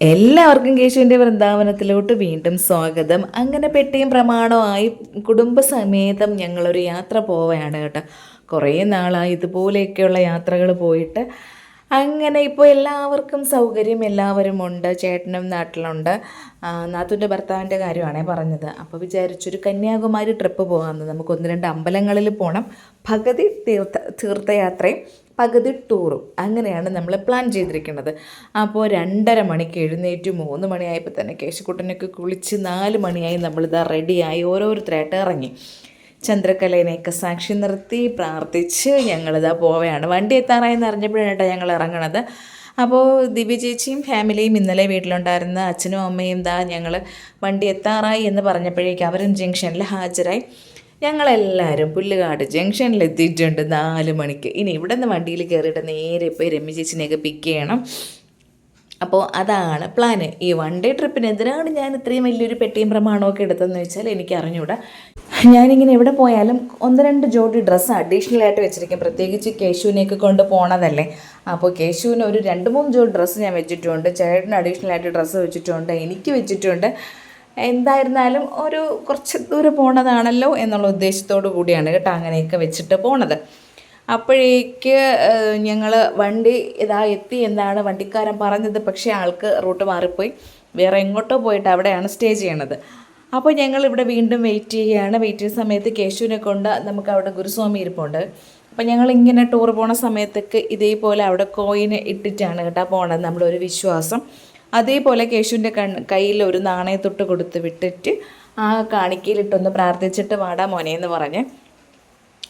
എല്ലാവർക്കും കേശുവിന്റെ വൃന്ദാവനത്തിലോട്ട് വീണ്ടും സ്വാഗതം. അങ്ങനെ പെട്ടിയും പ്രമാണമായി കുടുംബസമേതം ഞങ്ങളൊരു യാത്ര പോവുകയാണ് കേട്ടോ. കുറേ നാളായി ഇതുപോലെയൊക്കെയുള്ള യാത്രകൾ പോയിട്ട് അങ്ങനെ ഇപ്പോൾ എല്ലാവർക്കും സൗകര്യം എല്ലാവരും ഉണ്ട് ചേട്ടനും നാട്ടിലുണ്ട്. നാത്തൂന്റെ ഭർത്താവിന്റെ കാര്യമാണേ പറഞ്ഞത്. അപ്പോൾ വിചാരിച്ചൊരു കന്യാകുമാരി ട്രിപ്പ് പോകാമെന്ന്. നമുക്ക് ഒന്ന് രണ്ട് അമ്പലങ്ങളിൽ പോകണം ഭഗതി തീർത്ഥ തീർത്ഥയാത്രയും പകുതി ടൂറും അങ്ങനെയാണ് നമ്മൾ പ്ലാൻ ചെയ്തിരിക്കുന്നത്. അപ്പോൾ രണ്ടര മണിക്ക് എഴുന്നേറ്റ് മൂന്ന് മണിയായപ്പോൾ തന്നെ കേശുക്കുട്ടനൊക്കെ കുളിച്ച് നാല് മണിയായി നമ്മളിതാ റെഡിയായി ഓരോരുത്തരായിട്ട് ഇറങ്ങി. ചന്ദ്രകലേനെയൊക്കെ സാക്ഷി നിർത്തി പ്രാർത്ഥിച്ച് ഞങ്ങളിതാ പോവുകയാണ്. വണ്ടി എത്താറായെന്ന് അറിഞ്ഞപ്പോഴാണ് കേട്ടോ ഞങ്ങൾ ഇറങ്ങണത്. അപ്പോൾ ദിവ്യ ചേച്ചിയും ഫാമിലിയും ഇന്നലെ വീട്ടിലുണ്ടായിരുന്ന അച്ഛനും അമ്മയും ദാ ഞങ്ങൾ വണ്ടി എത്താറായി എന്ന് പറഞ്ഞപ്പോഴേക്കും അവരും ജംഗ്ഷനിൽ ഹാജരായി. ഞങ്ങളെല്ലാവരും പുല്ലുകാട് ജംഗ്ഷനിൽ എത്തിയിട്ടുണ്ട് നാല് മണിക്ക്. ഇനി ഇവിടെ നിന്ന് വണ്ടിയിൽ കയറിയിട്ട് നേരെ പോയി രമ്യ ചേച്ചിനെയൊക്കെ പിക്ക് ചെയ്യണം. അപ്പോൾ അതാണ് പ്ലാന് ഈ വൺ ഡേ ട്രിപ്പിന് എന്തിനാണ് ഞാൻ ഇത്രയും വലിയൊരു പെട്ടിയും പ്രമാണമൊക്കെ എടുത്തതെന്ന് വെച്ചാൽ എനിക്ക് അറിഞ്ഞൂടാ ഞാനിങ്ങനെ എവിടെ പോയാലും ഒന്ന് രണ്ട് ജോഡി ഡ്രസ്സ് അഡീഷണൽ ആയിട്ട് വെച്ചിരിക്കും. പ്രത്യേകിച്ച് കേശുവിനെയൊക്കെ കൊണ്ട് പോണതല്ലേ. അപ്പോൾ കേശുവിന് ഒരു രണ്ട് മൂന്ന് ജോഡി ഡ്രസ്സ് ഞാൻ വെച്ചിട്ടുണ്ട്. ചേട്ടന് അഡീഷണൽ ആയിട്ട് ഡ്രസ്സ് വെച്ചിട്ടുണ്ട്. എനിക്ക് വെച്ചിട്ടുണ്ട്. എന്തായിരുന്നാലും ഒരു കുറച്ച് ദൂരെ പോണതാണല്ലോ എന്നുള്ള ഉദ്ദേശത്തോടു കൂടിയാണ് കേട്ടോ അങ്ങനെയൊക്കെ വെച്ചിട്ട് പോണത്. അപ്പോഴേക്ക് ഞങ്ങൾ വണ്ടി ഇതാ എത്തി എന്നാണ് വണ്ടിക്കാരൻ പറഞ്ഞത്. പക്ഷേ ആൾക്ക് റൂട്ട് മാറിപ്പോയി. വേറെ എങ്ങോട്ടോ പോയിട്ട് അവിടെയാണ് സ്റ്റേ ചെയ്യണത്. അപ്പോൾ ഞങ്ങൾ ഇവിടെ വീണ്ടും വെയിറ്റ് ചെയ്യുകയാണ്. വെയിറ്റ് ചെയ്യുന്ന സമയത്ത് കേശുവിനെ കൊണ്ട് നമുക്ക് അവിടെ ഗുരുസ്വാമി ഇരിപ്പുണ്ട്. അപ്പോൾ ഞങ്ങൾ ഇങ്ങനെ ടൂർ പോണ സമയത്തൊക്കെ ഇതേപോലെ അവിടെ കോയിന് ഇട്ടിട്ടാണ് കേട്ടോ പോണത് നമ്മുടെ ഒരു വിശ്വാസം. അതേപോലെ കേശുവിന്റെ കൺ കയ്യിൽ ഒരു നാണയത്തൊട്ട് കൊടുത്ത് വിട്ടിട്ട് ആ കാണിക്കയിലിട്ടൊന്ന് പ്രാർത്ഥിച്ചിട്ട് വാടാ മോനെ എന്ന് പറഞ്ഞ്.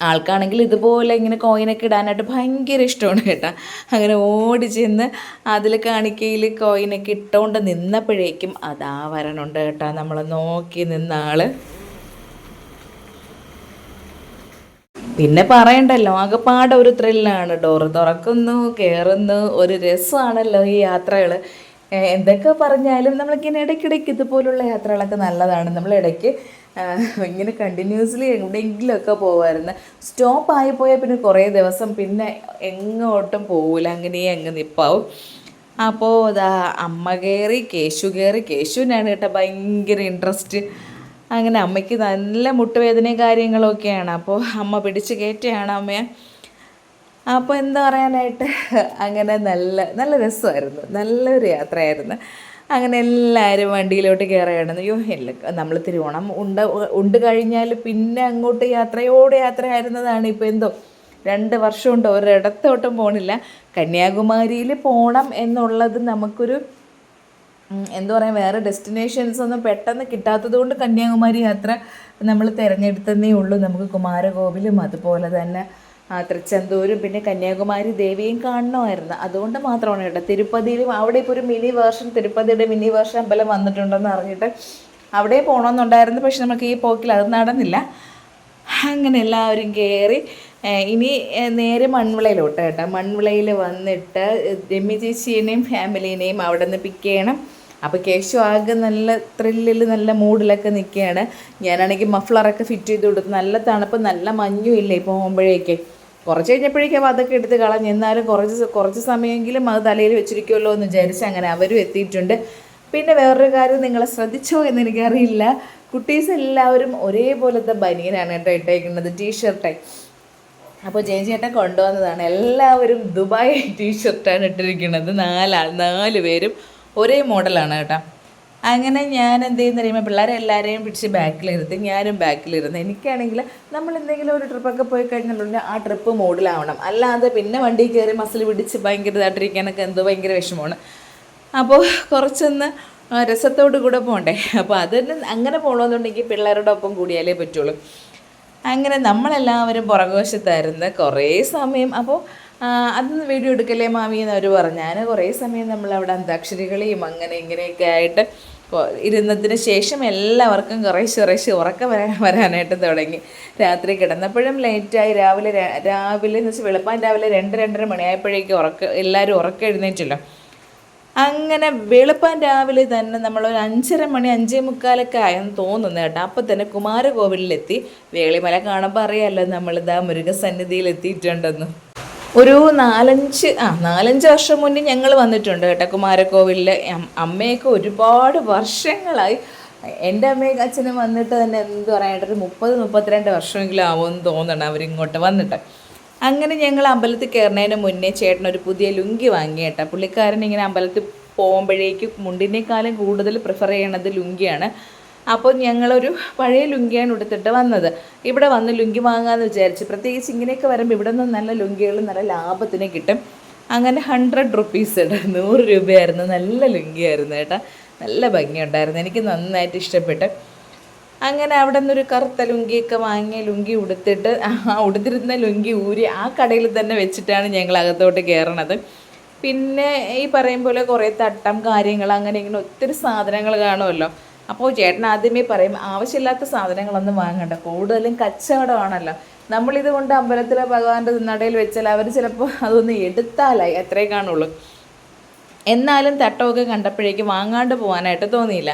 ആൾക്കാണെങ്കിൽ ഇതുപോലെ ഇങ്ങനെ കോയിനൊക്കെ ഇടാനായിട്ട് ഭയങ്കര ഇഷ്ടമാണ് കേട്ടോ. അങ്ങനെ ഓടി ചെന്ന് അതിൽ കാണിക്കയിൽ കോയിനൊക്കെ ഇട്ടുകൊണ്ട് നിന്നപ്പോഴേക്കും അതാ വരണുണ്ട് കേട്ടോ. നമ്മൾ നോക്കി നിന്ന ആൾ. പിന്നെ പറയണ്ടല്ലോ ആകെപ്പാടെ ഒരു ത്രില്ലാണ് ഡോറ് തുറക്കുന്നു കയറുന്നു ഒരു രസമാണല്ലോ ഈ യാത്രകൾ എന്തൊക്കെ പറഞ്ഞാലും നമ്മളിങ്ങനെ ഇടയ്ക്കിടയ്ക്ക് ഇതുപോലുള്ള യാത്രകളൊക്കെ നല്ലതാണ്. നമ്മൾ ഇടയ്ക്ക് ഇങ്ങനെ കണ്ടിന്യൂസ്ലി എവിടെയെങ്കിലുമൊക്കെ പോകുമായിരുന്നു സ്റ്റോപ്പ് ആയിപ്പോയാൽ പിന്നെ കുറേ ദിവസം പിന്നെ എങ്ങോട്ടും പോവില്ല അങ്ങനെ അങ്ങ് നിപ്പാവും. അപ്പോൾ ഇതാ അമ്മ കയറി കേശു കയറി കേശുവിനാണ് കേട്ടോ ഭയങ്കര ഇൻട്രസ്റ്റ് അങ്ങനെ അമ്മയ്ക്ക് നല്ല മുട്ടുവേദനയും കാര്യങ്ങളൊക്കെയാണ്. അപ്പോൾ അമ്മ പിടിച്ച് കയറ്റുകയാണ് അമ്മയെ. അപ്പോൾ എന്താ പറയാനായിട്ട്? അങ്ങനെ നല്ല നല്ല രസമായിരുന്നു. നല്ലൊരു യാത്രയായിരുന്നു. അങ്ങനെ എല്ലാവരും വണ്ടിയിലോട്ട് കയറുകയാണ് അയ്യോ ഇല്ല നമ്മൾ തിരുവോണം ഉണ്ട് ഉണ്ട് കഴിഞ്ഞാൽ പിന്നെ അങ്ങോട്ട് യാത്രയോടെ യാത്രയായിരുന്നതാണ് ഇപ്പോൾ എന്തോ. രണ്ട് വർഷമുണ്ട് ഒരിടത്തോട്ടും പോണില്ല. കന്യാകുമാരിയിൽ പോകണം എന്നുള്ളത് നമുക്കൊരു എന്താ പറയുക വേറെ ഡെസ്റ്റിനേഷൻസ് ഒന്നും പെട്ടെന്ന് കിട്ടാത്തത് കൊണ്ട് കന്യാകുമാരി യാത്ര നമ്മൾ തിരഞ്ഞെടുത്തതേ ഉള്ളൂ. നമുക്ക് കുമാരകോവിലും അതുപോലെ തന്നെ തൃച്ചെന്തൂരും പിന്നെ കന്യാകുമാരി ദേവിയും കാണണമായിരുന്നു. അതുകൊണ്ട് മാത്രമാണ് കേട്ടോ. തിരുപ്പതിയിലും അവിടെ ഇപ്പോൾ ഒരു മിനി വേർഷൻ തിരുപ്പതിയുടെ മിനി വേർഷൻ അമ്പലം വന്നിട്ടുണ്ടെന്ന് അറിഞ്ഞിട്ട് അവിടെ പോകണമെന്നുണ്ടായിരുന്നു പക്ഷെ നമുക്ക് ഈ പോക്കിൽ അത് നടന്നില്ല. അങ്ങനെ എല്ലാവരും കയറി ഇനി നേരെ മൺവിളയിലോട്ട് കേട്ടോ. മൺവിളയിൽ വന്നിട്ട് രമ്യ ചേച്ചീനെയും ഫാമിലീനെയും അവിടെ നിന്ന് പിക്ക് ചെയ്യണം. അപ്പോൾ കേശു ആകെ നല്ല ത്രില്ലിൽ നല്ല മൂഡിലൊക്കെ നിൽക്കുകയാണ് ഞാനാണെങ്കിൽ മഫ്ലറൊക്കെ ഫിറ്റ് ചെയ്ത് കൊടുത്ത് നല്ല തണുപ്പ് നല്ല മഞ്ഞും ഇല്ലേ പോകുമ്പോഴേക്ക്. കുറച്ച് കഴിഞ്ഞപ്പോഴേക്കും അതൊക്കെ എടുത്ത് കളഞ്ഞ്. എന്നാലും കുറച്ച് കുറച്ച് സമയമെങ്കിലും അത് തലയിൽ വെച്ചിരിക്കുമല്ലോ എന്ന് വിചാരിച്ച് അങ്ങനെ അവരും എത്തിയിട്ടുണ്ട്. പിന്നെ വേറൊരു കാര്യം നിങ്ങളെ ശ്രദ്ധിച്ചോ എന്ന് എനിക്കറിയില്ല. കുട്ടീസ് എല്ലാവരും ഒരേപോലത്തെ ബനിയനാണ് കേട്ടോ ഇട്ടേക്കുന്നത് ടീഷർട്ടായി അപ്പോൾ ജയചേട്ടൻ കൊണ്ടുവന്നതാണ്. എല്ലാവരും ദുബായ് ടീഷർട്ടാണ് ഇട്ടിരിക്കുന്നത്. നാലാൾ നാല് പേരും ഒരേ മോഡലാണ് കേട്ടോ. അങ്ങനെ ഞാൻ എന്ത് ചെയ്യുന്ന അറിയുമ്പോൾ പിള്ളേരെ എല്ലാവരെയും പിടിച്ച് ബാക്കിലിരുത്തി ഞാനും ബാക്കിലിരുന്ന് എനിക്കാണെങ്കിൽ നമ്മൾ എന്തെങ്കിലും ഒരു ട്രിപ്പൊക്കെ പോയി കഴിഞ്ഞിട്ടുണ്ടെങ്കിൽ ആ ട്രിപ്പ് മോഡിലാവണം അല്ലാതെ പിന്നെ വണ്ടി കയറി മസിൽ പിടിച്ച് ഭയങ്കര ഇതായിട്ടിരിക്കാനൊക്കെ എന്തോ ഭയങ്കര വിഷമമാണ്. അപ്പോൾ കുറച്ചൊന്ന് രസത്തോട് കൂടെ പോകണ്ടേ അപ്പോൾ അതിന് അങ്ങനെ പോകണമെന്നുണ്ടെങ്കിൽ പിള്ളേരുടെ ഒപ്പം കൂടിയാലേ പറ്റുള്ളൂ. അങ്ങനെ നമ്മളെല്ലാവരും പുറകുവശത്തായിരുന്നു കുറേ സമയം അപ്പോൾ അതൊന്ന് വീഡിയോ എടുക്കല്ലേ മാമി എന്ന് അവർ പറഞ്ഞു. ഞാൻ കുറേ സമയം നമ്മൾ അവിടെ അന്താക്ഷരികളെയും അങ്ങനെ ഇങ്ങനെയൊക്കെ ആയിട്ട് ഇരുന്നതിന് ശേഷം എല്ലാവർക്കും കുറേശ്ശെ കുറേശ്ശെ ഉറക്കം വരാൻ വരാനായിട്ട് തുടങ്ങി. രാത്രി കിടന്നപ്പോഴും ലേറ്റായി രാവിലെ രാവിലെ എന്ന് വെച്ചാൽ വെളുപ്പാൻ രാവിലെ രണ്ട് രണ്ടര മണിയായപ്പോഴേക്കും ഉറക്ക എല്ലാവരും ഉറക്കം എഴുന്നേറ്റല്ലോ. അങ്ങനെ വെളുപ്പാൻ രാവിലെ തന്നെ നമ്മൾ ഒരു അഞ്ചര മണി അഞ്ചേ മുക്കാലൊക്കെ ആയെന്ന് തോന്നുന്നു കേട്ടോ. അപ്പം തന്നെ കുമാരകോവിലെത്തി വേളിമല കാണുമ്പോൾ അറിയാമല്ലോ നമ്മളിതാ മുരുകസന്നിധിയിൽ എത്തിയിട്ടുണ്ടെന്ന് ഒരു നാലഞ്ച് ആ നാലഞ്ച് വർഷം മുന്നേ ഞങ്ങൾ വന്നിട്ടുണ്ട് കേട്ടോ കുമാരക്കോവിലിൽ അമ്മയൊക്കെ ഒരുപാട് വർഷങ്ങളായി. എന്റെ അമ്മയും അച്ഛനും വന്നിട്ട് തന്നെ എന്ത് പറയാനായിട്ട് ഒരു മുപ്പത് മുപ്പത്തിരണ്ട് വർഷമെങ്കിലും ആവുമെന്ന് തോന്നണം അവരിങ്ങോട്ട് വന്നിട്ട്. അങ്ങനെ ഞങ്ങൾ അമ്പലത്തിൽ കയറുന്നതിന് മുന്നേ ചേട്ടൻ ഒരു പുതിയ ലുങ്കി വാങ്ങി കേട്ടോ. പുള്ളിക്കാരൻ ഇങ്ങനെ അമ്പലത്തിൽ പോകുമ്പോഴേക്കും മുണ്ടിനേക്കാളും കൂടുതൽ പ്രിഫർ ചെയ്യണത് ലുങ്കിയാണ്. അപ്പോൾ ഞങ്ങളൊരു പഴയ ലുങ്കിയാണ് ഉടുത്തിട്ട് വന്നത്. ഇവിടെ വന്ന് ലുങ്കി വാങ്ങാമെന്ന് വിചാരിച്ച് പ്രത്യേകിച്ച് ഇങ്ങനെയൊക്കെ വരുമ്പോൾ ഇവിടെ നിന്ന് നല്ല ലുങ്കികൾ നല്ല ലാഭത്തിന് കിട്ടും. അങ്ങനെ ഹൺഡ്രഡ് റുപ്പീസ് ഇട്ട് നൂറ് രൂപയായിരുന്നു. നല്ല ലുങ്കിയായിരുന്നു കേട്ടോ. നല്ല ഭംഗിയുണ്ടായിരുന്നു. എനിക്ക് നന്നായിട്ട് ഇഷ്ടപ്പെട്ട്. അങ്ങനെ അവിടെ നിന്നൊരു കറുത്ത ലുങ്കിയൊക്കെ വാങ്ങിയ ലുങ്കി ഉടുത്തിട്ട് ആ ഉടുത്തിരുന്ന ലുങ്കി ഊരി ആ കടയിൽ തന്നെ വെച്ചിട്ടാണ് ഞങ്ങൾ അകത്തോട്ട് കയറണത്. പിന്നെ ഈ പറയും പോലെ കുറേ തട്ടം കാര്യങ്ങൾ അങ്ങനെ ഇങ്ങനെ ഒത്തിരി സാധനങ്ങൾ കാണുമല്ലോ. അപ്പോൾ ചേട്ടൻ ആദ്യമേ പറയും ആവശ്യമില്ലാത്ത സാധനങ്ങളൊന്നും വാങ്ങണ്ട കൂടുതലും കച്ചവടമാണല്ലോ. നമ്മളിത് കൊണ്ട് അമ്പലത്തിലെ ഭഗവാന്റെ നടയിൽ വെച്ചാൽ അവർ ചിലപ്പോൾ അതൊന്ന് എടുത്താലായി അത്രേ കാണുള്ളൂ. എന്നാലും തട്ടമൊക്കെ കണ്ടപ്പോഴേക്കും വാങ്ങാണ്ട് പോകാനായിട്ട് തോന്നിയില്ല.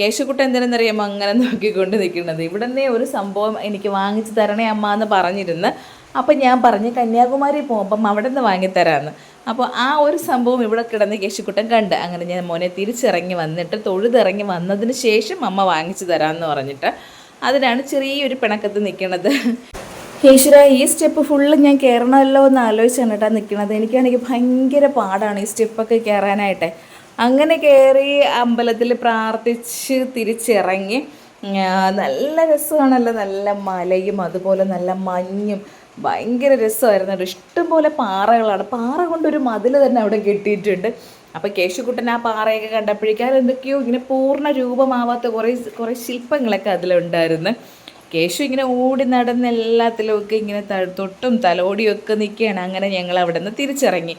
കേശുക്കുട്ട എന്തിനെന്നറിയാമോ അങ്ങനെ നോക്കിക്കൊണ്ട് നിൽക്കുന്നത്. ഇവിടെ നിന്നേ ഒരു സംഭവം എനിക്ക് വാങ്ങിച്ചു തരണേ അമ്മ എന്ന് പറഞ്ഞിരുന്ന്. അപ്പം ഞാൻ പറഞ്ഞ് കന്യാകുമാരി പോകുമ്പം അവിടെ നിന്ന് വാങ്ങിത്തരാമെന്ന് അപ്പോൾ ആ ഒരു സംഭവം ഇവിടെ കിടന്ന് കേശുക്കുട്ടൻ കണ്ട്. അങ്ങനെ ഞാൻ മോനെ തിരിച്ചിറങ്ങി വന്നിട്ട് തൊഴുതിറങ്ങി വന്നതിന് ശേഷം അമ്മ വാങ്ങിച്ചു തരാമെന്ന് പറഞ്ഞിട്ട് അതിനാണ് ചെറിയൊരു പിണക്കത്ത് നിൽക്കുന്നത് ഈശ്വര ഈ സ്റ്റെപ്പ് ഫുള്ള് ഞാൻ കയറണമല്ലോ എന്ന് ആലോചിച്ചാണ് കേട്ടോ നിൽക്കുന്നത് എനിക്കാണെങ്കിൽ ഭയങ്കര പാടാണ് ഈ സ്റ്റെപ്പൊക്കെ കയറാനായിട്ട് അങ്ങനെ കയറി അമ്പലത്തിൽ പ്രാർത്ഥിച്ച് തിരിച്ചിറങ്ങി. നല്ല രസമാണല്ലോ. നല്ല മലയും അതുപോലെ നല്ല മഞ്ഞും ഭയങ്കര രസമായിരുന്നു. കേട്ടോ ഇഷ്ടംപോലെ പാറകളാണ്. പാറ കൊണ്ടൊരു മതിൽ തന്നെ അവിടെ കെട്ടിയിട്ടുണ്ട്. അപ്പോൾ കേശുക്കുട്ടൻ ആ പാറയൊക്കെ കണ്ടപ്പോഴേക്കും എന്തൊക്കെയോ ഇങ്ങനെ പൂർണ രൂപമാവാത്ത കുറേ കുറേ ശില്പങ്ങളൊക്കെ അതിലുണ്ടായിരുന്നു. കേശു ഇങ്ങനെ ഓടി നടന്ന് എല്ലാത്തിലുമൊക്കെ ഇങ്ങനെ തൊട്ടും തലോടിയും ഒക്കെ നിൽക്കുകയാണ്. അങ്ങനെ ഞങ്ങൾ അവിടെ നിന്ന് തിരിച്ചിറങ്ങി.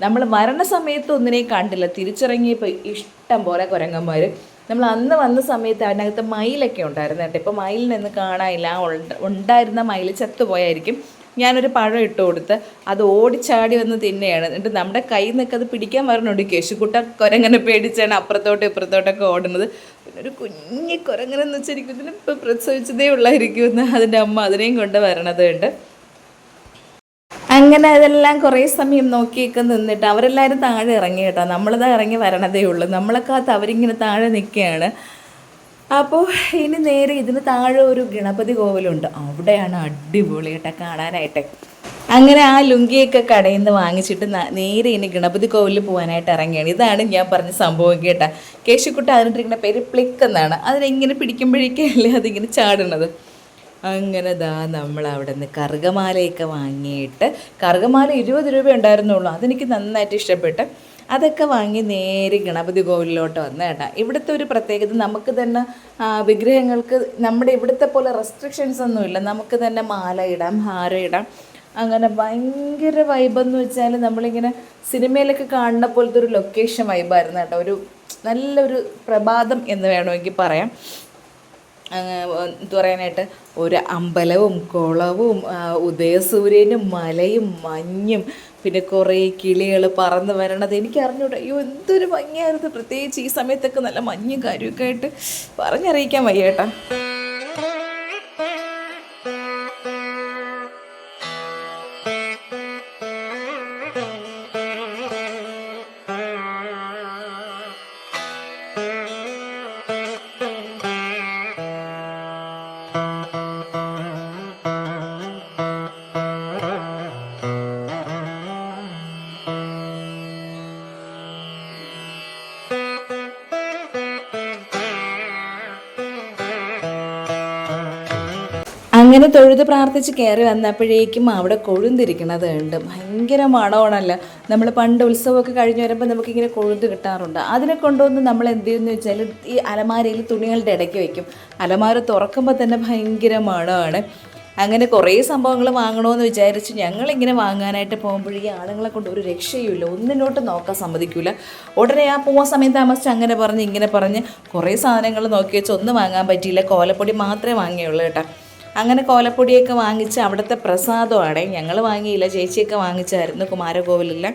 നമ്മൾ മരണ സമയത്ത് ഒന്നിനെയും കണ്ടില്ല. തിരിച്ചിറങ്ങിയപ്പോൾ ഇഷ്ടം പോലെ കുരങ്ങന്മാർ. നമ്മൾ അന്ന് വന്ന സമയത്ത് അതിനകത്ത് മയിലൊക്കെ ഉണ്ടായിരുന്നു കേട്ടോ. ഇപ്പോൾ മയിലിനൊന്നും കാണാനില്ല. ഉണ്ടായിരുന്ന മയിൽ ചത്തുപോയായിരിക്കും. ഞാനൊരു പഴം ഇട്ട് കൊടുത്ത് അത് ഓടിച്ചാടി വന്ന് തിന്നെയാണ്. എന്നിട്ട് നമ്മുടെ കയ്യിൽ നിന്നൊക്കെ അത് പിടിക്കാൻ പറഞ്ഞുണ്ട് കേശുക്കുട്ട കുരങ്ങനെ പേടിച്ചാണ് അപ്പുറത്തോട്ടും ഇപ്പുറത്തോട്ടൊക്കെ ഓടുന്നത്. പിന്നെ ഒരു കുഞ്ഞി കുരങ്ങനെന്ന് വെച്ചിരിക്കും ഇതിന് ഇപ്പോൾ പ്രസവിച്ചതേ ഉള്ളായിരിക്കുമെന്ന് അതിന്റെ അമ്മ അതിനെയും കൊണ്ട് വരണത് ഉണ്ട് അങ്ങനെ അതെല്ലാം കുറേ സമയം നോക്കിയൊക്കെ നിന്നിട്ട് അവരെല്ലാവരും താഴെ ഇറങ്ങി കേട്ടോ. നമ്മളിതാ ഇറങ്ങി വരണതേ ഉള്ളൂ. നമ്മളൊക്കെ അവരിങ്ങനെ താഴെ നിൽക്കുകയാണ്. അപ്പോൾ ഇനി നേരെ ഇതിന് താഴെ ഒരു ഗണപതി കോവിലുണ്ട് അവിടെയാണ് അടിപൊളി കേട്ടോ കാണാനായിട്ട്. അങ്ങനെ ആ ലുങ്കിയൊക്കെ കടയിൽ നിന്ന് വാങ്ങിച്ചിട്ട് നേരെ ഇനി ഗണപതി കോവിലിൽ പോകാനായിട്ട് ഇറങ്ങിയാണ്. ഇതാണ് ഞാൻ പറഞ്ഞ സംഭവം കേട്ടോ. കേശുക്കുട്ട അതിനിട്ടിരിക്കുന്ന പേര് പ്ലിക്ക് എന്നാണ്. അതിനെങ്ങനെ പിടിക്കുമ്പോഴേക്കല്ലേ അതിങ്ങനെ ചാടുന്നത്? അങ്ങനെ ദാ നമ്മൾ അവിടെ നിന്ന് കറുകമാലയൊക്കെ വാങ്ങിയിട്ട് കറുകമാല ഇരുപത് രൂപ ഉണ്ടായിരുന്നുള്ളൂ. അതെനിക്ക് നന്നായിട്ട് ഇഷ്ടപ്പെട്ട്. അതൊക്കെ വാങ്ങി നേരെ ഗണപതി കോവിലിലോട്ട് വന്ന കേട്ടാ. ഇവിടുത്തെ ഒരു പ്രത്യേകത നമുക്ക് തന്നെ വിഗ്രഹങ്ങൾക്ക് നമ്മുടെ ഇവിടുത്തെ പോലെ റെസ്ട്രിക്ഷൻസ് ഒന്നുമില്ല നമുക്ക് തന്നെ മാല ഇടാം ഹാരം ഇടാം. അങ്ങനെ ഭയങ്കര വൈബെന്ന് വെച്ചാൽ നമ്മളിങ്ങനെ സിനിമയിലൊക്കെ കാണുന്ന പോലത്തെ ഒരു ലൊക്കേഷൻ വൈബായിരുന്നു കേട്ടോ. ഒരു നല്ലൊരു പ്രഭാതം എന്ന് വേണമെങ്കിൽ പറയാം. പറയാനായിട്ട്? ഒരു അമ്പലവും കുളവും ഉദയസൂര്യനും മലയും മഞ്ഞും പിന്നെ കുറേ കിളികൾ പറന്ന് വരണത് എനിക്ക് അറിഞ്ഞൂടെ അയ്യോ എന്തൊരു ഭംഗിയായിരുന്നു. പ്രത്യേകിച്ച് ഈ സമയത്തൊക്കെ നല്ല മഞ്ഞും കാര്യമൊക്കെ ആയിട്ട് പറഞ്ഞറിയിക്കാൻ വയ്യ അങ്ങനെ തൊഴുത് പ്രാർത്ഥിച്ച് കയറി വന്നപ്പോഴേക്കും അവിടെ കൊഴുന്തിരിക്കണത് ഉണ്ട് ഭയങ്കര മണമാണല്ലോ. നമ്മൾ പണ്ട് ഉത്സവമൊക്കെ കഴിഞ്ഞ് വരുമ്പോൾ നമുക്കിങ്ങനെ കൊഴുന്ത് കിട്ടാറുണ്ട്. അതിനെ കൊണ്ടുവന്ന് നമ്മൾ എന്ത് ചെയ്യുമെന്ന് വെച്ചാൽ ഈ അലമാരയിൽ തുണികളുടെ ഇടയ്ക്ക് വെക്കും. അലമാര തുറക്കുമ്പോൾ തന്നെ ഭയങ്കര മണമാണ്. അങ്ങനെ കുറേ സംഭവങ്ങൾ വാങ്ങണമെന്ന് വിചാരിച്ച് ഞങ്ങളിങ്ങനെ വാങ്ങാനായിട്ട് പോകുമ്പോൾ ഈ ആളുകളെ കൊണ്ട് ഒരു രക്ഷയുമില്ല. ഒന്നിനോട്ട് നോക്കാൻ സമ്മതിക്കില്ല ഉടനെ ആ പോകുന്ന സമയത്ത് താമസിച്ച് അങ്ങനെ പറഞ്ഞ് ഇങ്ങനെ പറഞ്ഞ് കുറേ സാധനങ്ങൾ നോക്കി വെച്ച് ഒന്നും വാങ്ങാൻ പറ്റിയില്ല. കോലപ്പൊടി മാത്രമേ വാങ്ങിയുള്ളൂ കേട്ടോ. അങ്ങനെ കോലപ്പൊടിയൊക്കെ വാങ്ങിച്ച് അവിടുത്തെ പ്രസാദമാണ്. ഞങ്ങൾ വാങ്ങിയില്ല ചേച്ചിയൊക്കെ വാങ്ങിച്ചായിരുന്നു കുമാരകോവിലെല്ലാം.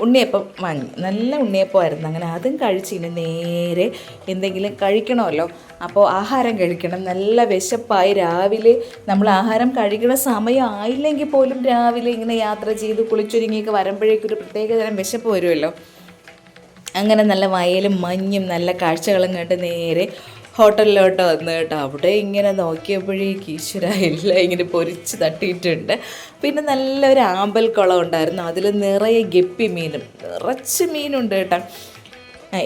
ഉണ്ണിയപ്പം വാങ്ങി. നല്ല ഉണ്ണിയപ്പമായിരുന്നു. അങ്ങനെ അതും കഴിച്ച് ഇനി നേരെ എന്തെങ്കിലും കഴിക്കണമല്ലോ. അപ്പോൾ ആഹാരം കഴിക്കണം. നല്ല വിശപ്പായി. രാവിലെ നമ്മൾ ആഹാരം കഴിക്കണ സമയം ആയില്ലെങ്കിൽ പോലും രാവിലെ ഇങ്ങനെ യാത്ര ചെയ്ത് കുളിച്ചൊരുങ്ങിയൊക്കെ വരുമ്പോഴേക്കും ഒരു പ്രത്യേക തരം വിശപ്പ് വരുമല്ലോ. അങ്ങനെ നല്ല വയലും മഞ്ഞും നല്ല കാഴ്ചകളും കണ്ട് നേരെ ഹോട്ടലിലോട്ട് വന്നു കേട്ടോ. അവിടെ ഇങ്ങനെ നോക്കിയപ്പോഴേക്ക് ഈശ്വര എല്ലാം ഇങ്ങനെ പൊരിച്ച് തട്ടിയിട്ടുണ്ട്. പിന്നെ നല്ലൊരു ആമ്പൽ കുളം ഉണ്ടായിരുന്നു. അതിൽ നിറയെ ഗപ്പി മീനും. നിറച്ച് മീനുണ്ട് കേട്ടോ.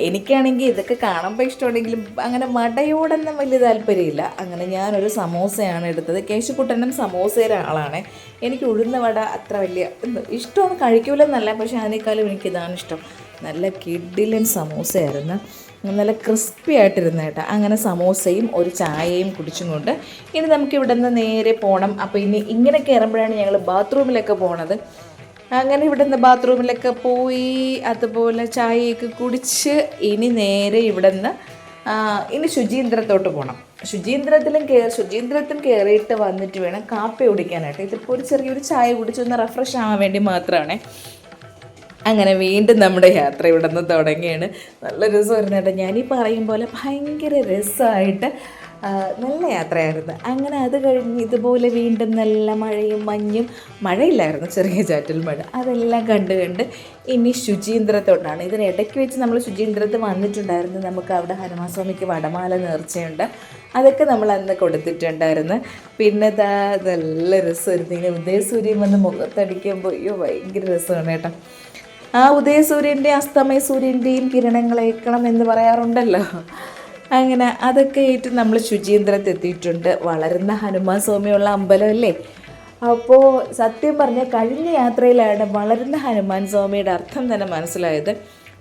എനിക്കാണെങ്കിൽ ഇതൊക്കെ കാണുമ്പോൾ ഇഷ്ടമുണ്ടെങ്കിലും അങ്ങനെ മടയോടൊന്നും വലിയ താല്പര്യമില്ല. അങ്ങനെ ഞാനൊരു സമോസയാണ് എടുത്തത്. കേശുക്കുട്ടനും സമോസയുടെ ആളാണ്. എനിക്ക് ഉഴുന്ന വട അത്ര വലിയ ഇഷ്ടമാണ് കഴിക്കൂലെന്നല്ല. പക്ഷേ അതിനേക്കാളും എനിക്കിതാണ് ഇഷ്ടം. നല്ല കിഡിലൻ സമോസയായിരുന്നു. നല്ല ക്രിസ്പി ആയിട്ടിരുന്ന കേട്ടോ. അങ്ങനെ സമോസയും ഒരു ചായയും കുടിച്ചും കൊണ്ട് ഇനി നമുക്ക് ഇവിടെ നിന്ന് നേരെ പോകണം അപ്പോൾ ഇനി ഇങ്ങനെ കയറുമ്പോഴാണ് ഞങ്ങൾ ബാത്റൂമിലൊക്കെ പോണത്. അങ്ങനെ ഇവിടെ നിന്ന് ബാത്റൂമിലൊക്കെ പോയി അതുപോലെ ചായയൊക്കെ കുടിച്ച് ഇനി നേരെ ഇവിടെ നിന്ന് ഇനി ശുചീന്ദ്രത്തോട്ട് പോകണം ശുചീന്ദ്രത്തിലും കയറി ശുചീന്ദ്രത്തിൽ കയറിയിട്ട് വന്നിട്ട് വേണം കാപ്പി കുടിക്കാനായിട്ട്. ഇതിപ്പോൾ ഒരു ചെറിയൊരു ചായ കുടിച്ചൊന്ന് റിഫ്രഷ് ആവാൻ വേണ്ടി മാത്രമാണ് അങ്ങനെ വീണ്ടും നമ്മുടെ യാത്ര ഇവിടെ നിന്ന് തുടങ്ങിയാണ്. നല്ല രസമായിരുന്നു കേട്ടോ. ഞാനീ പറയും പോലെ ഭയങ്കര രസമായിട്ട് നല്ല യാത്രയായിരുന്നു. അങ്ങനെ അത് കഴിഞ്ഞ് ഇതുപോലെ വീണ്ടും നല്ല മഴയും മഞ്ഞും മഴയില്ലായിരുന്നു ചെറിയ ചാറ്റൽ മഴ. അതെല്ലാം കണ്ട് കണ്ട് ഇനി ശുചീന്ദ്രത്തോട്ടാണ്. ഇതിനിടയ്ക്ക് വെച്ച് നമ്മൾ ശുചീന്ദ്രത്ത് വന്നിട്ടുണ്ടായിരുന്നു. നമുക്ക് അവിടെ ഹനുമാസ്വാമിക്ക് വടമാല നേർച്ചയുണ്ട്. അതൊക്കെ നമ്മൾ അന്ന് കൊടുത്തിട്ടുണ്ടായിരുന്നു. പിന്നെ ദാ നല്ല രസമായിരുന്നു. ഇങ്ങനെ ഉദയസൂര്യൻ വന്ന് മുഖത്തടിക്കുമ്പോൾ അയ്യോ ഭയങ്കര രസമാണ് കേട്ടോ. ആ ഉദയസൂര്യന്റെ അസ്തമയ സൂര്യന്റെയും കിരണങ്ങളേക്കണം എന്ന് പറയാറുണ്ടല്ലോ. അങ്ങനെ അതൊക്കെ ആയിട്ട് നമ്മൾ ശുചീന്ദ്രത്തെത്തിയിട്ടുണ്ട്. വളരുന്ന ഹനുമാൻ സ്വാമിയുള്ള അമ്പലമല്ലേ അപ്പോൾ സത്യം പറഞ്ഞാൽ കഴിഞ്ഞ യാത്രയിലാണ് വളരുന്ന ഹനുമാൻ സ്വാമിയുടെ അർത്ഥം തന്നെ മനസ്സിലായത്.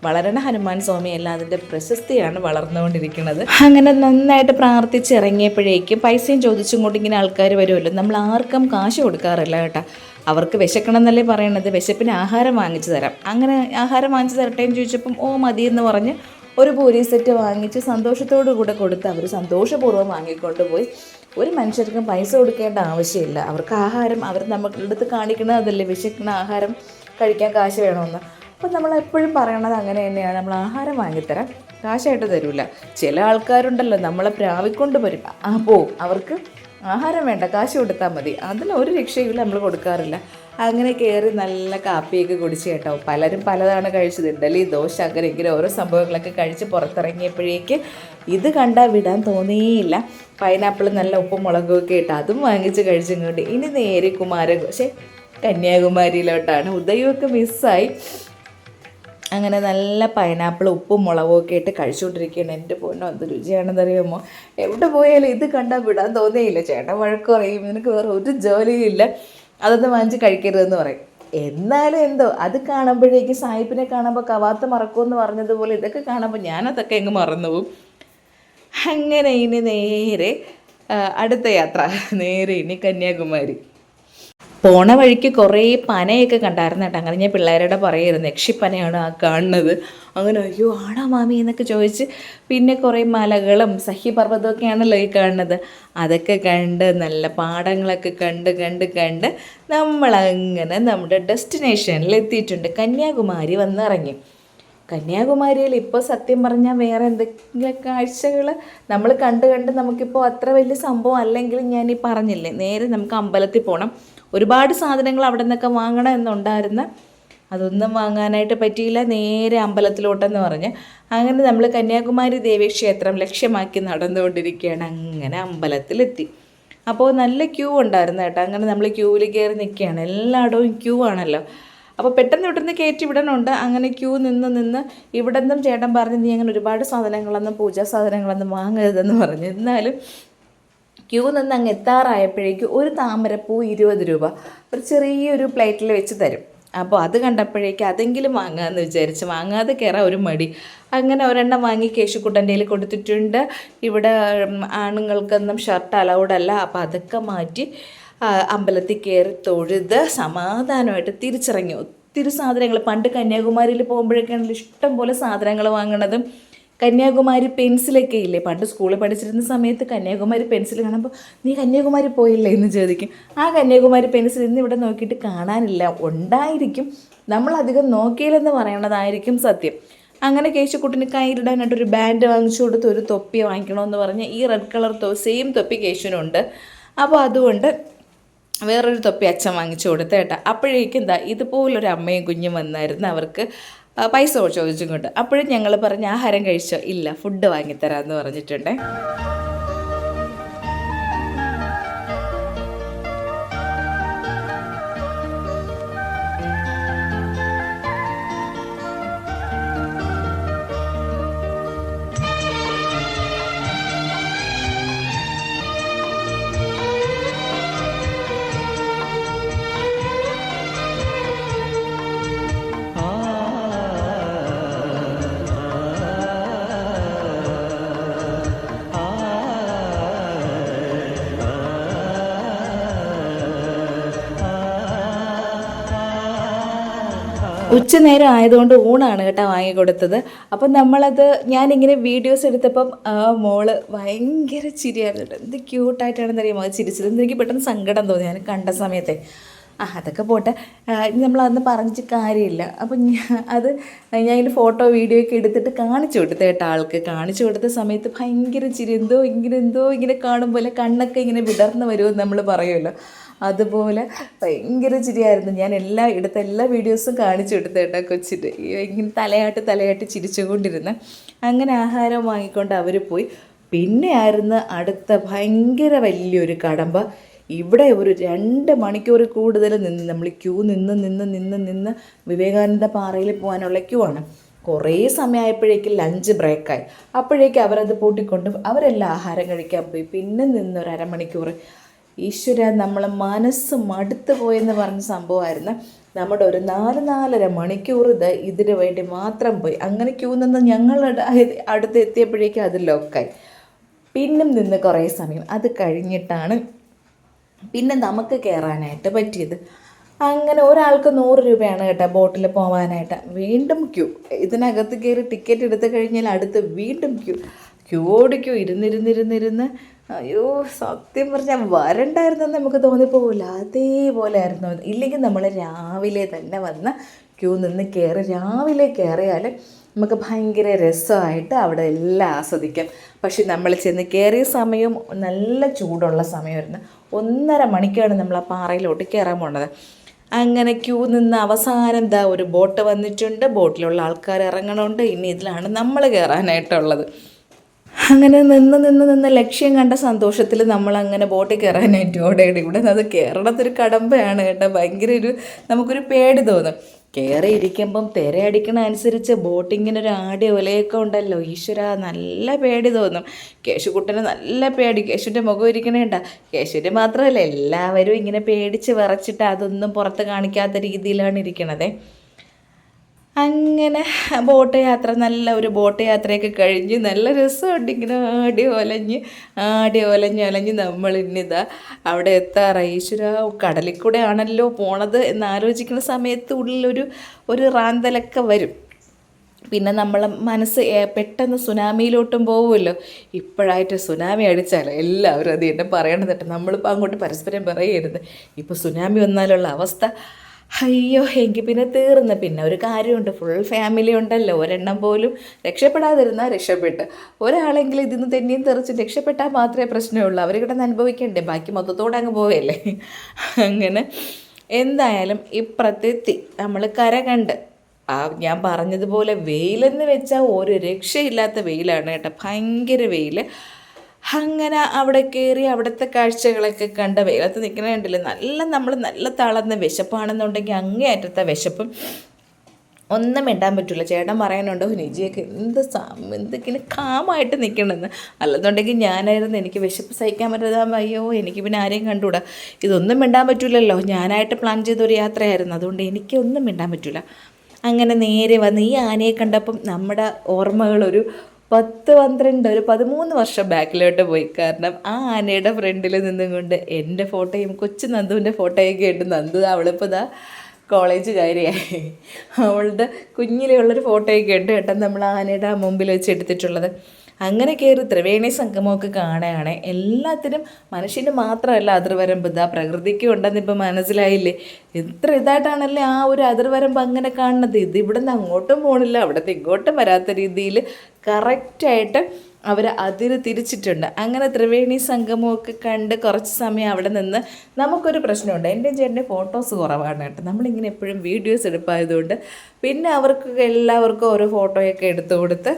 വളരണ ഹനുമാൻ സ്വാമിയല്ല അതിന്റെ പ്രശസ്തിയാണ് വളർന്നുകൊണ്ടിരിക്കുന്നത്. അങ്ങനെ നന്നായിട്ട് പ്രാർത്ഥിച്ചിറങ്ങിയപ്പോഴേക്കും പൈസയും ചോദിച്ചും കൊണ്ട് ഇങ്ങനെ ആൾക്കാർ വരുമല്ലോ. നമ്മൾ ആർക്കും കാശ് കൊടുക്കാറില്ല കേട്ടോ. അവർക്ക് വിശക്കണം എന്നല്ലേ പറയണത്? വിശപ്പിന് ആഹാരം വാങ്ങിച്ചു തരാം. അങ്ങനെ ആഹാരം വാങ്ങിച്ചു തരട്ടെ എന്ന് ചോദിച്ചപ്പം ഓ മതി എന്ന് പറഞ്ഞ് ഒരു പൂരി സെറ്റ് വാങ്ങിച്ച് സന്തോഷത്തോടു കൂടെ കൊടുത്ത് അവർ സന്തോഷപൂർവം വാങ്ങിക്കൊണ്ട് പോയി. ഒരു മനുഷ്യർക്കും പൈസ കൊടുക്കേണ്ട ആവശ്യമില്ല. അവർക്ക് ആഹാരം അവർ നമ്മുടെ അടുത്ത് കാണിക്കുന്നത് അതല്ലേ. വിശക്കുന്ന ആഹാരം കഴിക്കാൻ കാശ് വേണമെന്ന്. അപ്പം നമ്മൾ എപ്പോഴും പറയണത് അങ്ങനെ തന്നെയാണ്. നമ്മൾ ആഹാരം വാങ്ങിത്തരാം. കാശായിട്ട് തരില്ല ചില ആൾക്കാരുണ്ടല്ലോ നമ്മളെ പ്രാവിക്കൊണ്ട് വരും. പോവും. അവർക്ക് ആഹാരം വേണ്ട കാശ് കൊടുത്താൽ മതി. അതിന് ഒരു രക്ഷയും നമ്മൾ കൊടുക്കാറില്ല. അങ്ങനെ കയറി നല്ല കാപ്പിയൊക്കെ കുടിച്ച് കേട്ടോ. പലരും പലതാണ് കഴിച്ചത്. ഇഡലി ദോശ അങ്ങനെ ഇങ്ങനെ ഓരോ സംഭവങ്ങളൊക്കെ കഴിച്ച് പുറത്തിറങ്ങിയപ്പോഴേക്ക് ഇത് കണ്ടാൽ വിടാൻ തോന്നിയില്ല. പൈനാപ്പിൾ നല്ല ഉപ്പും മുളകും ഒക്കെ ഇട്ട് അതും വാങ്ങിച്ച് കഴിച്ചിങ്ങോട്ട്. ഇനി നേരെ കുമാര പക്ഷേ കന്യാകുമാരിയിലോട്ടാണ്. ഉദയമൊക്കെ മിസ്സായി അങ്ങനെ നല്ല പൈനാപ്പിൾ ഉപ്പും മുളകും ഒക്കെ ഇട്ട് കഴിച്ചുകൊണ്ടിരിക്കുകയാണ്. എന്റെ പൊന്നോ എന്ത് രുചിയാണെന്ന് അറിയാമോ എവിടെ പോയാലും ഇത് കണ്ടാൽ വിടാൻ തോന്നിയില്ല. ചേട്ടൻ വഴക്ക് പറയും നിനക്ക് വേറെ ഒരു ജോലിയും ഇല്ല. അതൊന്നും വാങ്ങിച്ച് കഴിക്കരുതെന്ന് പറയും. എന്നാലും എന്തോ അത് കാണുമ്പോഴേക്ക് സായിപ്പിനെ കാണുമ്പോൾ കവാത്ത് മറക്കുമെന്ന് പറഞ്ഞതുപോലെ ഇതൊക്കെ കാണുമ്പോൾ ഞാനതൊക്കെ എങ്ങ് മറന്നുപോകും. അങ്ങനെ ഇനി നേരെ അടുത്ത യാത്ര. നേരെ ഇനി കന്യാകുമാരി. പോണ വഴിക്ക് കുറേ പനയൊക്കെ കണ്ടായിരുന്നു കേട്ടോ. അങ്ങനെ ഞാൻ പിള്ളേരോട് പറയായിരുന്നു യക്ഷിപ്പനയാണ് ആ കാണുന്നത്. അങ്ങനെ അയ്യോ ആണോ മാമി? എന്നൊക്കെ ചോദിച്ച് പിന്നെ കുറേ മലകളും സഹ്യപർവതമൊക്കെയാണല്ലോ ഈ കാണുന്നത്. അതൊക്കെ കണ്ട് നല്ല പാടങ്ങളൊക്കെ കണ്ട് കണ്ട് കണ്ട് നമ്മളങ്ങനെ നമ്മുടെ ഡെസ്റ്റിനേഷനിൽ എത്തിയിട്ടുണ്ട്. കന്യാകുമാരി വന്നിറങ്ങി. കന്യാകുമാരിയിൽ ഇപ്പോൾ സത്യം പറഞ്ഞാൽ വേറെ എന്തെങ്കിലും കാഴ്ചകൾ നമ്മൾ കണ്ട് കണ്ട് നമുക്കിപ്പോൾ അത്ര വലിയ സംഭവം അല്ലെങ്കിലും ഞാൻ ഈ പറഞ്ഞില്ലേ നേരെ നമുക്ക് അമ്പലത്തിൽ പോകണം ഒരുപാട് സാധനങ്ങൾ അവിടെ നിന്നൊക്കെ വാങ്ങണം എന്നുണ്ടായിരുന്ന. അതൊന്നും വാങ്ങാനായിട്ട് പറ്റിയില്ല. നേരെ അമ്പലത്തിലോട്ടെന്ന് പറഞ്ഞ് അങ്ങനെ നമ്മൾ കന്യാകുമാരി ദേവി ദേവീക്ഷേത്രം ലക്ഷ്യമാക്കി നടന്നുകൊണ്ടിരിക്കുകയാണ്. അങ്ങനെ അമ്പലത്തിലെത്തി. അപ്പോൾ നല്ല ക്യൂ ഉണ്ടായിരുന്നു കേട്ടോ. അങ്ങനെ നമ്മൾ ക്യൂവിൽ കയറി നിൽക്കുകയാണ്. എല്ലായിടവും ക്യൂ ആണല്ലോ. അപ്പോൾ പെട്ടെന്ന് ഇവിടുന്ന് കയറ്റി ഇവിടെനുണ്ട് അങ്ങനെ ക്യൂ നിന്ന് നിന്ന് ഇവിടെ നിന്നും ചേട്ടൻ പറഞ്ഞ് നീ അങ്ങനെ ഒരുപാട് സാധനങ്ങളൊന്നും പൂജാ സാധനങ്ങളൊന്നും വാങ്ങരുതെന്ന് പറഞ്ഞു. എന്നാലും ക്യൂ നിന്ന് അങ്ങ് എത്താറായപ്പോഴേക്കും ഒരു താമരപ്പൂ ഇരുപത് രൂപ ഒരു ചെറിയൊരു പ്ലേറ്റിൽ വെച്ച് തരും. അപ്പോൾ അത് കണ്ടപ്പോഴേക്കും അതെങ്കിലും വാങ്ങാമെന്ന് വിചാരിച്ച് വാങ്ങാതെ കയറാൻ ഒരു മടി. അങ്ങനെ ഒരെണ്ണം വാങ്ങി കേശുക്കുട്ടന്റെ കൊടുത്തിട്ടുണ്ട്. ഇവിടെ ആണുങ്ങൾക്കൊന്നും ഷർട്ട് അലൗഡ് അല്ല. അപ്പോൾ അതൊക്കെ മാറ്റി അമ്പലത്തിൽ കയറി തൊഴുത് സമാധാനമായിട്ട് തിരിച്ചിറങ്ങി. ഒത്തിരി സാധനങ്ങൾ പണ്ട് കന്യാകുമാരിയിൽ പോകുമ്പോഴൊക്കെയാണല്ലോ ഇഷ്ടം പോലെ സാധനങ്ങൾ വാങ്ങണതും. കന്യാകുമാരി പെൻസിലൊക്കെ ഇല്ലേ? പണ്ട് സ്കൂളിൽ പഠിച്ചിരുന്ന സമയത്ത് കന്യാകുമാരി പെൻസിൽ കാണുമ്പോൾ നീ കന്യാകുമാരി പോയില്ലേ? എന്ന് ചോദിക്കും. ആ കന്യാകുമാരി പെൻസിൽ ഇന്ന് ഇവിടെ നോക്കിയിട്ട് കാണാനില്ല. ഉണ്ടായിരിക്കും. നമ്മളധികം നോക്കിയില്ലെന്ന് പറയണതായിരിക്കും സത്യം. അങ്ങനെ കേശുക്കുട്ടിന് കൈയിടാനായിട്ടൊരു ബാൻഡ് വാങ്ങിച്ചു കൊടുത്ത് ഒരു തൊപ്പി വാങ്ങിക്കണമെന്ന് പറഞ്ഞ് ഈ റെഡ് കളർ തൊ സെയിം തൊപ്പി കേശുവിനുണ്ട്. അപ്പോൾ അതുകൊണ്ട് വേറൊരു തൊപ്പി അച്ഛൻ വാങ്ങിച്ചു കൊടുത്തേട്ടാ അപ്പോഴേക്കും എന്താ ഇതുപോലൊരു അമ്മയും കുഞ്ഞും വന്നായിരുന്നു അവർക്ക്. പൈസ ചോദിച്ചും കൊണ്ട് അപ്പോഴും ഞങ്ങൾ പറഞ്ഞ് ആഹാരം കഴിച്ചോ? ഇല്ല ഫുഡ് വാങ്ങിത്തരാമെന്ന് പറഞ്ഞിട്ടുണ്ടേ. ഉച്ചനേരം ആയതുകൊണ്ട് ഊണാണ് കേട്ടോ വാങ്ങിക്കൊടുത്തത്. അപ്പം നമ്മളത് ഞാനിങ്ങനെ വീഡിയോസ് എടുത്തപ്പം ആ മോൾ ഭയങ്കര ചിരിയായിരുന്നു എന്ത് ക്യൂട്ടായിട്ടാണെന്ന് അറിയാമോ അത് ചിരിച്ചത്. എനിക്ക് പെട്ടെന്ന് സങ്കടം തോന്നി. ഞാൻ കണ്ട സമയത്തെ. ആ അതൊക്കെ പോട്ടെ. നമ്മൾ അന്ന് പറഞ്ഞിട്ട് കാര്യമില്ല. അപ്പം ഞാൻ അത് ഞാൻ അതിന്റെ ഫോട്ടോ വീഡിയോ ഒക്കെ എടുത്തിട്ട് കാണിച്ചു കൊടുത്ത കേട്ടോ ആൾക്ക്. കാണിച്ചു കൊടുത്ത സമയത്ത് ഭയങ്കര ചിരി. എന്തോ ഇങ്ങനെ എന്തോ ഇങ്ങനെ കാണുമ്പോൾ കണ്ണൊക്കെ ഇങ്ങനെ വിടർന്ന് വരുമെന്ന് നമ്മൾ പറയുമല്ലോ. അതുപോലെ ഭയങ്കര ചിരിയായിരുന്നു. ഞാൻ എല്ലാ എടുത്ത എല്ലാ വീഡിയോസും കാണിച്ചു കൊടുത്ത കേട്ടോ കൊച്ചിട്ട് ഇങ്ങനെ തലയാട്ട് തലയാട്ട് ചിരിച്ചുകൊണ്ടിരുന്ന അങ്ങനെ ആഹാരം വാങ്ങിക്കൊണ്ട് അവർ പോയി. പിന്നെ ആയിരുന്നു അടുത്ത ഭയങ്കര വലിയൊരു കടമ്പ. ഇവിടെ ഒരു രണ്ട് മണിക്കൂർ കൂടുതൽ നിന്ന് നമ്മൾ ക്യൂ നിന്ന് നിന്ന് നിന്ന് നിന്ന് വിവേകാനന്ദ പാറയിൽ പോകാനുള്ള ക്യൂ ആണ്. കുറേ സമയമായപ്പോഴേക്കും ലഞ്ച് ബ്രേക്കായി അപ്പോഴേക്കും അവരത് പൂട്ടിക്കൊണ്ട് അവരെല്ലാം ആഹാരം കഴിക്കാൻ പോയി. പിന്നെ നിന്ന് ഒരു അരമണിക്കൂർ ഈശ്വര നമ്മൾ മനസ്സ് മടുത്തു പോയെന്ന് പറഞ്ഞ സംഭവമായിരുന്നു. നമ്മുടെ ഒരു നാല് നാലര മണിക്കൂർ ഇത് ഇതിന് വേണ്ടി മാത്രം പോയി. അങ്ങനെ ക്യൂ നിന്ന് ഞങ്ങളുടെ അടുത്ത് എത്തിയപ്പോഴേക്കും അത് ലോക്കായി. പിന്നും നിന്ന് കുറേ സമയം. അത് കഴിഞ്ഞിട്ടാണ് പിന്നെ നമുക്ക് കയറാനായിട്ട് പറ്റിയത്. അങ്ങനെ ഒരാൾക്ക് നൂറ് രൂപയാണ് കേട്ടോ ബോട്ടിൽ പോകാനായിട്ട് വീണ്ടും ക്യൂ. ഇതിനകത്ത് കയറി ടിക്കറ്റ് എടുത്തു കഴിഞ്ഞാൽ അടുത്ത് വീണ്ടും ക്യൂ. ക്യൂ. ഓടിക്കൂ ഇരുന്നിരുന്നിരുന്നിരുന്ന് അയ്യോ സത്യം പറഞ്ഞാൽ വരണ്ടായിരുന്നെന്ന് നമുക്ക് തോന്നിപ്പോകില്ല അതേപോലെ ആയിരുന്നു. ഇല്ലെങ്കിൽ നമ്മൾ രാവിലെ തന്നെ വന്ന് ക്യൂ നിന്ന് കയറി രാവിലെ കയറിയാൽ നമുക്ക് ഭയങ്കര രസമായിട്ട് അവിടെ എല്ലാം ആസ്വദിക്കാം. പക്ഷെ നമ്മൾ ചെന്ന് കയറിയ സമയം നല്ല ചൂടുള്ള സമയമായിരുന്നു. ഒന്നര മണിക്കാണ് നമ്മൾ ആ പാറയിലോട്ട് കയറാൻ പോണത്. അങ്ങനെ ക്യൂ നിന്ന് അവസാനം ദാ ഒരു ബോട്ട് വന്നിട്ടുണ്ട്. ബോട്ടിലുള്ള ആൾക്കാർ ഇറങ്ങണമുണ്ട് ഇനി ഇതിലാണ് നമ്മൾ കയറാനായിട്ടുള്ളത്. അങ്ങനെ നിന്ന് നിന്ന് നിന്ന് ലക്ഷ്യം കണ്ട സന്തോഷത്തിൽ നമ്മൾ അങ്ങനെ ബോട്ടിൽ കയറാനായിട്ട് ഓടേടി ഇവിടെ അത് കയറണത്തൊരു കടമ്പയാണ് കേട്ടോ. ഭയങ്കര ഒരു നമുക്കൊരു പേടി തോന്നും. കയറി ഇരിക്കുമ്പം തിരയടിക്കണ അനുസരിച്ച് ബോട്ടിങ്ങിനൊരു ആടി ഒലയൊക്കെ ഉണ്ടല്ലോ. ഈശ്വര നല്ല പേടി തോന്നും. കേശുക്കുട്ടന് നല്ല പേടി. കേശുവിന്റെ മുഖം ഇരിക്കണേണ്ട കേശുവിന്റെ മാത്രമല്ല എല്ലാവരും ഇങ്ങനെ പേടിച്ച് വിറച്ചിട്ട് അതൊന്നും പുറത്ത് കാണിക്കാത്ത രീതിയിലാണ് ഇരിക്കണതേ. അങ്ങനെ ബോട്ട് യാത്ര നല്ല ഒരു ബോട്ട് യാത്രയൊക്കെ കഴിഞ്ഞ് നല്ല രസമുണ്ട് ഇങ്ങനെ ആടി ഒലഞ്ഞ് ആടി ഒലഞ്ഞ് ഒലഞ്ഞ് നമ്മൾ ഇന്നിതാ അവിടെ എത്താറായി ഈശ്വര കടലിൽ കൂടെ ആണല്ലോ പോണത് എന്ന് ആലോചിക്കുന്ന സമയത്ത് ഉള്ളിലൊരു ഒരു റാന്തലൊക്കെ വരും. പിന്നെ നമ്മളെ മനസ്സ് പെട്ടെന്ന് സുനാമിയിലോട്ടും പോകുമല്ലോ ഇപ്പോഴായിട്ട് സുനാമി അടിച്ചാൽ എല്ലാവരും അത് എന്നെ പറയണം കേട്ടോ നമ്മളിപ്പോൾ അങ്ങോട്ട് പരസ്പരം പറയരുത്. ഇപ്പോൾ സുനാമി വന്നാലുള്ള അവസ്ഥ അയ്യോ എങ്കിൽ പിന്നെ തീർന്ന്. പിന്നെ ഒരു കാര്യമുണ്ട്. ഫുൾ ഫാമിലി ഉണ്ടല്ലോ. ഒരെണ്ണം പോലും രക്ഷപ്പെടാതിരുന്നാൽ രക്ഷപ്പെട്ട്. ഒരാളെങ്കിലും ഇതിന്ന് തെന്നിയും തെറിച്ച് രക്ഷപ്പെട്ടാൽ മാത്രമേ പ്രശ്നമുള്ളൂ. അവർ കിടന്ന് അനുഭവിക്കണ്ടേ? ബാക്കി മൊത്തത്തോടെ അങ്ങ് പോവല്ലേ? അങ്ങനെ എന്തായാലും ഇപ്പുറത്തെത്തി നമ്മൾ കര കണ്ട്. ആ ഞാൻ പറഞ്ഞതുപോലെ വെയിലെന്ന് വെച്ചാൽ ഒരു രക്ഷയില്ലാത്ത വെയിലാണ് കേട്ടോ. ഭയങ്കര വെയിൽ അങ്ങനെ അവിടെ കയറി അവിടുത്തെ കാഴ്ചകളൊക്കെ കണ്ട വെയിലത്ത് നിൽക്കണുണ്ടല്ലോ നല്ല നമ്മൾ നല്ല തളർന്ന വിശപ്പാണെന്നുണ്ടെങ്കിൽ അങ്ങേയറ്റത്തെ വിശപ്പും ഒന്നും മിണ്ടാൻ പറ്റില്ല ചേട്ടൻ പറയാനുണ്ടോ നിജിയൊക്കെ എന്ത് എന്തൊക്കെ കാമായിട്ട് നിൽക്കണമെന്ന് അല്ലെന്നുണ്ടെങ്കിൽ ഞാനായിരുന്നു എനിക്ക് വിശപ്പ് സഹിക്കാൻ പറ്റാതെ അയ്യോ എനിക്ക് പിന്നെ ആരെയും കണ്ടുകൂടാ. ഇതൊന്നും മിണ്ടാൻ പറ്റില്ലല്ലോ ഞാനായിട്ട് പ്ലാൻ ചെയ്ത ഒരു യാത്രയായിരുന്നു. അതുകൊണ്ട് എനിക്കൊന്നും മിണ്ടാൻ പറ്റില്ല അങ്ങനെ നേരെ വന്ന് ഈ ആനയെ കണ്ടപ്പം നമ്മുടെ ഓർമ്മകളൊരു പത്ത് പന്ത്രണ്ട് ഒരു പതിമൂന്ന് വർഷം ബാക്കിലോട്ട് പോയി. കാരണം ആ ആനയുടെ ഫ്രണ്ടിൽ നിന്നും കൊണ്ട് എന്റെ ഫോട്ടോയും കൊച്ചു നന്ദുവിന്റെ ഫോട്ടോയൊക്കെ ഉണ്ട് നന്ദു അവളിപ്പോൾ ഇതാ കോളേജുകാരിയായി അവളുടെ കുഞ്ഞിലെ ഉള്ളൊരു ഫോട്ടോയൊക്കെ ഉണ്ട് കേട്ടോ നമ്മൾ ആനയുടെ മുമ്പിൽ വെച്ച് എടുത്തിട്ടുള്ളത്. അങ്ങനെ കയറി ത്രിവേണി സംഗമമൊക്കെ കാണുകയാണ് എല്ലാത്തിനും മനുഷ്യന് മാത്രമല്ല അതിർവരമ്പ്. ഇതാ പ്രകൃതിക്കും ഉണ്ടെന്ന് ഇപ്പം മനസ്സിലായില്ലേ? എത്ര ഇതായിട്ടാണല്ലേ ആ ഒരു അതിർവരമ്പ് അങ്ങനെ കാണുന്നത്. ഇത് ഇവിടുന്ന് അങ്ങോട്ടും പോകണില്ല അവിടുത്തെ ഇങ്ങോട്ടും വരാത്ത രീതിയിൽ കറക്റ്റായിട്ട് അവർ അതിര് തിരിച്ചിട്ടുണ്ട്. അങ്ങനെ ത്രിവേണി സംഗമമൊക്കെ കണ്ട് കുറച്ച് സമയം അവിടെ നിന്ന് നമുക്കൊരു പ്രശ്നമുണ്ട്. എന്റെ ചേട്ടന്റെ ഫോട്ടോസ് കുറവാണ് കേട്ടോ. നമ്മളിങ്ങനെ എപ്പോഴും വീഡിയോസ് എടുപ്പായതുകൊണ്ട് പിന്നെ അവർക്ക് എല്ലാവർക്കും ഓരോ ഫോട്ടോയൊക്കെ എടുത്തു കൊടുത്ത്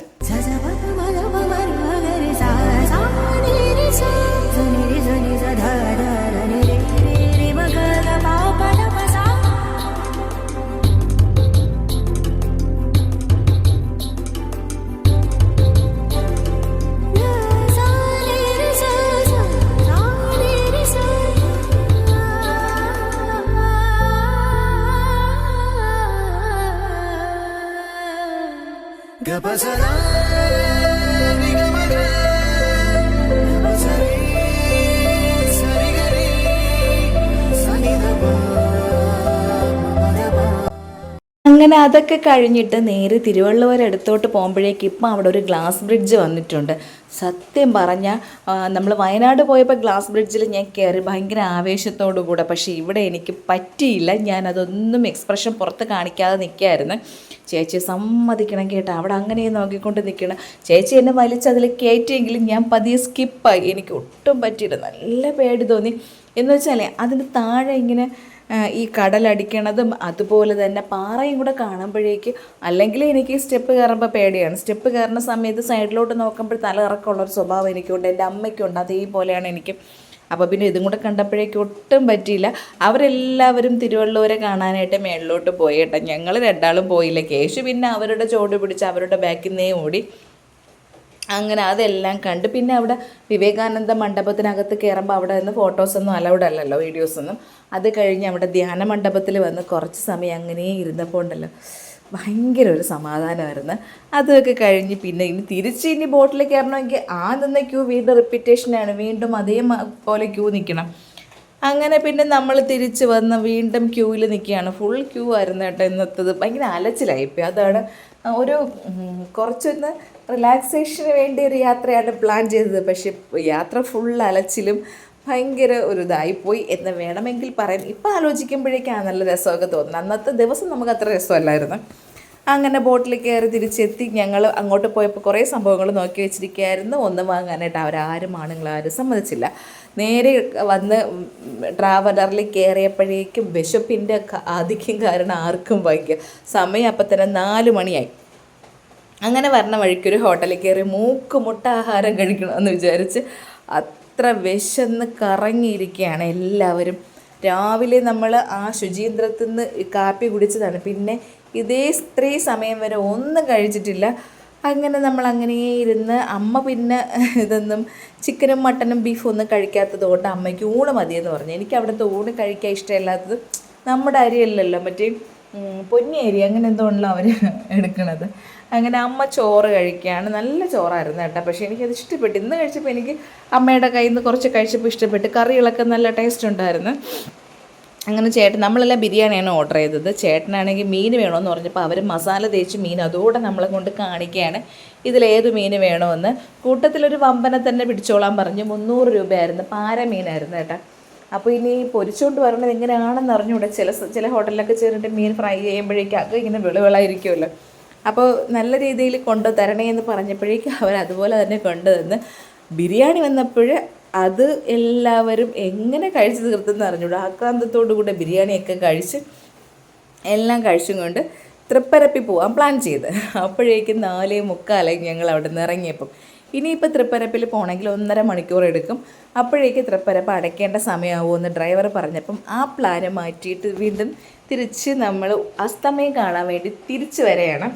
ابى سلام അങ്ങനെ അതൊക്കെ കഴിഞ്ഞിട്ട് നേരെ തിരുവള്ളുവർ അടുത്തോട്ട് പോകുമ്പോഴേക്ക് ഇപ്പം അവിടെ ഒരു ഗ്ലാസ് ബ്രിഡ്ജ് വന്നിട്ടുണ്ട്. സത്യം പറഞ്ഞാൽ നമ്മൾ വയനാട് പോയപ്പോൾ ഗ്ലാസ് ബ്രിഡ്ജിൽ ഞാൻ കയറി ഭയങ്കര ആവേശത്തോടു കൂടെ. പക്ഷേ ഇവിടെ എനിക്ക് പറ്റിയില്ല. ഞാൻ അതൊന്നും എക്സ്പ്രഷൻ പുറത്ത് കാണിക്കാതെ നിൽക്കായിരുന്നു ചേച്ചി സമ്മതിക്കണം കേട്ടോ. അവിടെ അങ്ങനെ നോക്കിക്കൊണ്ട് നിൽക്കണം ചേച്ചി എന്നെ വലിച്ചതിൽ കയറ്റിയെങ്കിലും ഞാൻ പതിയെ സ്കിപ്പായി. എനിക്ക് ഒട്ടും പറ്റിയില്ല. നല്ല പേടി തോന്നി. എന്ന് വെച്ചാലേ അതിന് താഴെ ഇങ്ങനെ ഈ കടലടിക്കണതും അതുപോലെ തന്നെ പാറയും കൂടെ കാണുമ്പോഴേക്ക് അല്ലെങ്കിൽ എനിക്ക് സ്റ്റെപ്പ് കയറുമ്പോൾ പേടിയാണ്. സ്റ്റെപ്പ് കയറുന്ന സമയത്ത് സൈഡിലോട്ട് നോക്കുമ്പോൾ തല ഇറക്കമുള്ളൊരു സ്വഭാവം എനിക്കുണ്ട്. എന്റെ അമ്മയ്ക്കുണ്ട്. അതേപോലെയാണ് എനിക്ക്. അപ്പോൾ പിന്നെ ഇതും കൂടെ കണ്ടപ്പോഴേക്ക് ഒട്ടും പറ്റിയില്ല. അവരെല്ലാവരും തിരുവള്ളൂരെ കാണാനായിട്ട് മേളിലോട്ട് പോയി ഞങ്ങൾ രണ്ടാളും പോയില്ല. കേശു പിന്നെ അവരുടെ ചോട് പിടിച്ച് അവരുടെ ബാക്കിൽ നിന്നേ ഓടി. അങ്ങനെ അതെല്ലാം കണ്ട് പിന്നെ അവിടെ വിവേകാനന്ദ മണ്ഡപത്തിനകത്ത് കയറുമ്പോൾ അവിടെ നിന്ന് ഫോട്ടോസൊന്നും അലൗഡ് അല്ലല്ലോ വീഡിയോസൊന്നും അത് കഴിഞ്ഞ് അവിടെ ധ്യാന മണ്ഡപത്തിൽ വന്ന് കുറച്ച് സമയം അങ്ങനെ ഇരുന്നപ്പോൾ ഉണ്ടല്ലോ ഭയങ്കര ഒരു സമാധാനമായിരുന്നു. അതൊക്കെ കഴിഞ്ഞ് പിന്നെ ഇനി തിരിച്ച് ഇനി ബോട്ടിൽ കയറണമെങ്കിൽ ആ നിന്ന ക്യൂ വീണ്ടും റിപ്പീറ്റേഷനാണ് വീണ്ടും അതേപോലെ പോലെ ക്യൂ നിൽക്കണം അങ്ങനെ പിന്നെ നമ്മൾ തിരിച്ച് വന്ന് വീണ്ടും ക്യൂവിൽ നിൽക്കുകയാണ് ഫുൾ ക്യൂ ആയിരുന്നു കേട്ടോ ഇന്നത്തത്. ഭയങ്കര അലച്ചിലായിപ്പോയി അതാണ് ഒരു കുറച്ചൊന്ന് റിലാക്സേഷന് വേണ്ടി ഒരു യാത്രയാണ് പ്ലാൻ ചെയ്തത്. പക്ഷേ യാത്ര ഫുൾ അലച്ചിലും ഭയങ്കര ഒരു ഇതായിപ്പോയി എന്ന് വേണമെങ്കിൽ പറയാൻ ഇപ്പം ആലോചിക്കുമ്പോഴേക്കാണ് നല്ല രസമൊക്കെ തോന്നുന്നത്. അന്നത്തെ ദിവസം നമുക്ക് അത്ര രസമല്ലായിരുന്നു. അങ്ങനെ ബോട്ടിൽ കയറി തിരിച്ചെത്തി ഞങ്ങൾ അങ്ങോട്ട് പോയപ്പോൾ കുറേ സംഭവങ്ങൾ നോക്കി വെച്ചിരിക്കുകയായിരുന്നു. ഒന്നും വാങ്ങാനായിട്ട് അവരാരും ആരും സമ്മതിച്ചില്ല. നേരെ വന്ന് ട്രാവലറിൽ കയറിയപ്പോഴേക്കും വിശപ്പിന്റെ ആധിക്യം കാരണം ആർക്കും വൈകിയ സമയം അപ്പം തന്നെ നാല് മണിയായി. അങ്ങനെ വരണ വഴിക്കൊരു ഹോട്ടലിൽ കയറി മൂക്ക് മുട്ട ആഹാരം കഴിക്കണമെന്ന് വിചാരിച്ച് അത്ര വിശന്ന് കറങ്ങിയിരിക്കുകയാണ് എല്ലാവരും. രാവിലെ നമ്മൾ ആ ശുചീന്ദ്രത്തിൽ നിന്ന് കാപ്പി കുടിച്ചതാണ്. പിന്നെ ഇതേ സ്ത്രീ സമയം വരെ ഒന്നും കഴിച്ചിട്ടില്ല. അങ്ങനെ നമ്മൾ അങ്ങനെ ഇരുന്ന് അമ്മ പിന്നെ ഇതൊന്നും ചിക്കനും മട്ടനും ബീഫും ഒന്നും കഴിക്കാത്തത് കൊണ്ട് അമ്മയ്ക്ക് ഊണ് മതിയെന്ന് പറഞ്ഞു. എനിക്ക് അവിടുത്തെ ഊണ് കഴിക്കാൻ ഇഷ്ടമില്ലാത്തത് നമ്മുടെ അരിയല്ലല്ലോ മറ്റേ പൊന്നി അരി അങ്ങനെ എന്തോ ഉള്ള അവർ എടുക്കണത്. അങ്ങനെ അമ്മ ചോറ് കഴിക്കുകയാണ് നല്ല ചോറായിരുന്നു കേട്ടോ. പക്ഷേ എനിക്കത് ഇഷ്ടപ്പെട്ടു ഇന്ന് കഴിച്ചപ്പോൾ എനിക്ക് അമ്മയുടെ കയ്യിൽ നിന്ന് കുറച്ച് കഴിച്ചപ്പോൾ ഇഷ്ടപ്പെട്ട് കറികളൊക്കെ നല്ല ടേസ്റ്റ് ഉണ്ടായിരുന്നു. അങ്ങനെ ചേട്ടൻ നമ്മളെല്ലാം ബിരിയാണിയാണ് ഓർഡർ ചെയ്തത്. ചേട്ടനാണെങ്കിൽ മീൻ വേണമെന്ന് പറഞ്ഞപ്പോൾ അവർ മസാല തേച്ച് മീൻ അതോടെ നമ്മളെ കൊണ്ട് കാണിക്കുകയാണ് ഇതിലേത് മീൻ വേണമെന്ന് കൂട്ടത്തിലൊരു വമ്പനെ തന്നെ പിടിച്ചോളാൻ പറഞ്ഞു. മുന്നൂറ് രൂപയായിരുന്നു. പാര മീനായിരുന്നു കേട്ടോ. അപ്പോൾ ഇനി പൊരിച്ചുകൊണ്ട് വരണത് എങ്ങനെയാണെന്ന് അറിഞ്ഞുകൂടെ ചില ചില ഹോട്ടലിലൊക്കെ ചേർന്നിട്ട് മീൻ ഫ്രൈ ചെയ്യുമ്പോഴേക്കും അത് ഇങ്ങനെ വിളവിളായിരിക്കുമല്ലോ. അപ്പോൾ നല്ല രീതിയിൽ കൊണ്ടു തരണേ എന്ന് പറഞ്ഞപ്പോഴേക്കും അവർ അതുപോലെ തന്നെ കൊണ്ടുതന്ന് ബിരിയാണി വന്നപ്പോൾ അത് എല്ലാവരും എങ്ങനെ കഴിച്ച് തീർത്തെന്ന് അറിഞ്ഞൂടും ആക്രാന്തത്തോടു കൂടെ ബിരിയാണിയൊക്കെ കഴിച്ച് എല്ലാം കഴിച്ചും കൊണ്ട് തൃപ്പരപ്പി പോകാൻ പ്ലാൻ ചെയ്ത്. അപ്പോഴേക്കും നാലേ മുക്കാലായി ഞങ്ങൾ അവിടെ നിന്ന് ഇറങ്ങിയപ്പം. ഇനിയിപ്പോൾ തൃപ്പരപ്പിൽ പോകണമെങ്കിൽ ഒന്നര മണിക്കൂർ എടുക്കും. അപ്പോഴേക്ക് തൃപ്പരപ്പ് അടയ്ക്കേണ്ട സമയമാവുമെന്ന് ഡ്രൈവർ പറഞ്ഞപ്പം ആ പ്ലാന് മാറ്റിയിട്ട് വീണ്ടും തിരിച്ച് നമ്മൾ അസ്തമയം കാണാൻ വേണ്ടി തിരിച്ചു വരെയാണ്.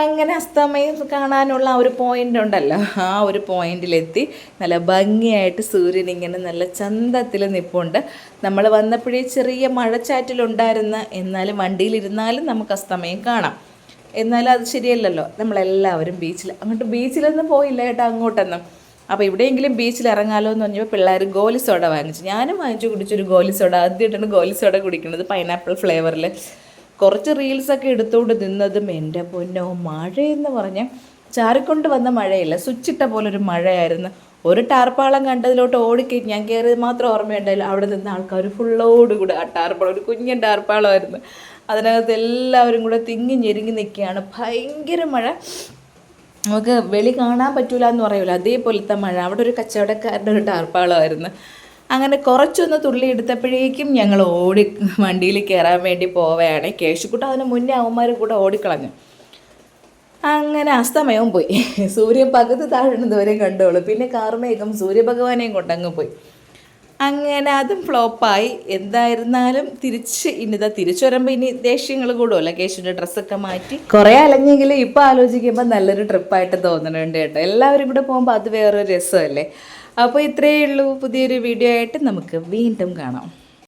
അങ്ങനെ അസ്തമയം കാണാനുള്ള ആ ഒരു പോയിന്റ് ഉണ്ടല്ലോ. ആ ഒരു പോയിന്റിലെത്തി നല്ല ഭംഗിയായിട്ട് സൂര്യൻ ഇങ്ങനെ നല്ല ചന്തത്തിൽ നിൽപ്പുണ്ട് നമ്മൾ വന്നപ്പോഴേ ചെറിയ മഴച്ചാറ്റിലുണ്ടായിരുന്ന. എന്നാലും വണ്ടിയിലിരുന്നാലും നമുക്ക് അസ്തമയം കാണാം. എന്നാലും അത് ശരിയല്ലല്ലോ. നമ്മളെല്ലാവരും ബീച്ചിൽ അങ്ങോട്ട് ബീച്ചിലൊന്നും പോയില്ല കേട്ടോ അങ്ങോട്ടൊന്നും. അപ്പോൾ ഇവിടെയെങ്കിലും ബീച്ചിൽ ഇറങ്ങാലോ എന്ന് പറഞ്ഞപ്പോൾ പിള്ളേർ ഗോലി സോഡ വാങ്ങിച്ചു. ഞാനും വാങ്ങിച്ചു കുടിച്ചൊരു ഗോലി സോഡ. ആദ്യമായിട്ടാണ് ഗോലി സോഡ കുടിക്കുന്നത്. പൈനാപ്പിൾ ഫ്ലേവറിൽ കുറച്ച് റീൽസൊക്കെ എടുത്തുകൊണ്ട് നിന്നതും എന്റെ പൊന്നോ മഴയെന്ന് പറഞ്ഞ് ചാറിക്കൊണ്ട് വന്ന മഴയല്ല സ്വിച്ചിട്ട പോലെ ഒരു മഴയായിരുന്നു. ഒരു ടാർപ്പാളം കണ്ടതിലോട്ട് ഓടിക്കേ ഞാൻ കയറിയത് മാത്രം ഓർമ്മയുണ്ടായില്ല. അവിടെ നിന്ന ആൾക്കാർ ഫുള്ളോട് കൂടെ ആ ടാർപ്പാളം ഒരു കുഞ്ഞൻ ടാർപ്പാളമായിരുന്നു. അതിനകത്ത് എല്ലാവരും കൂടെ തിങ്ങി ഞെരുങ്ങി നിൽക്കുകയാണ്. ഭയങ്കര മഴ. നമുക്ക് വെളി കാണാൻ പറ്റൂല എന്ന് പറയൂല. അതേപോലത്തെ മഴ. അവിടെ ഒരു കച്ചവടക്കാരുടെ ഒരു ടാർപ്പാളമായിരുന്നു. അങ്ങനെ കുറച്ചൊന്ന് തുള്ളി എടുത്തപ്പോഴേക്കും ഞങ്ങൾ ഓടി വണ്ടിയിൽ കയറാൻ വേണ്ടി പോവുകയാണ്. കേശുക്കുട്ട അതിന് മുന്നേ അവന്മാർ കൂടെ ഓടിക്കളഞ്ഞു. അങ്ങനെ അസ്തമയവും പോയി. സൂര്യൻ പകുതി താഴുന്നതുവരെ കണ്ടോളൂ. പിന്നെ കാർമേഘം സൂര്യഭഗവാനെയും കൊണ്ടങ്ങ് പോയി. അങ്ങനെ അതും ഫ്ലോപ്പായി. എന്തായിരുന്നാലും തിരിച്ച് ഇനിതാ തിരിച്ചു വരുമ്പോൾ ഇനി ദേഷ്യങ്ങൾ കൂടുമല്ലോ കേശുവിന്റെ ഡ്രസ്സൊക്കെ മാറ്റി. കുറേ അലഞ്ഞെങ്കിലും ഇപ്പോൾ ആലോചിക്കുമ്പോൾ നല്ലൊരു ട്രിപ്പായിട്ട് തോന്നുന്നുണ്ട് കേട്ടോ. എല്ലാവരും കൂടെ പോകുമ്പോൾ അത് വേറൊരു രസമല്ലേ? അപ്പോൾ ഇത്രയേ ഉള്ളൂ പുതിയൊരു വീഡിയോ ആയിട്ട് നമുക്ക് വീണ്ടും കാണാം.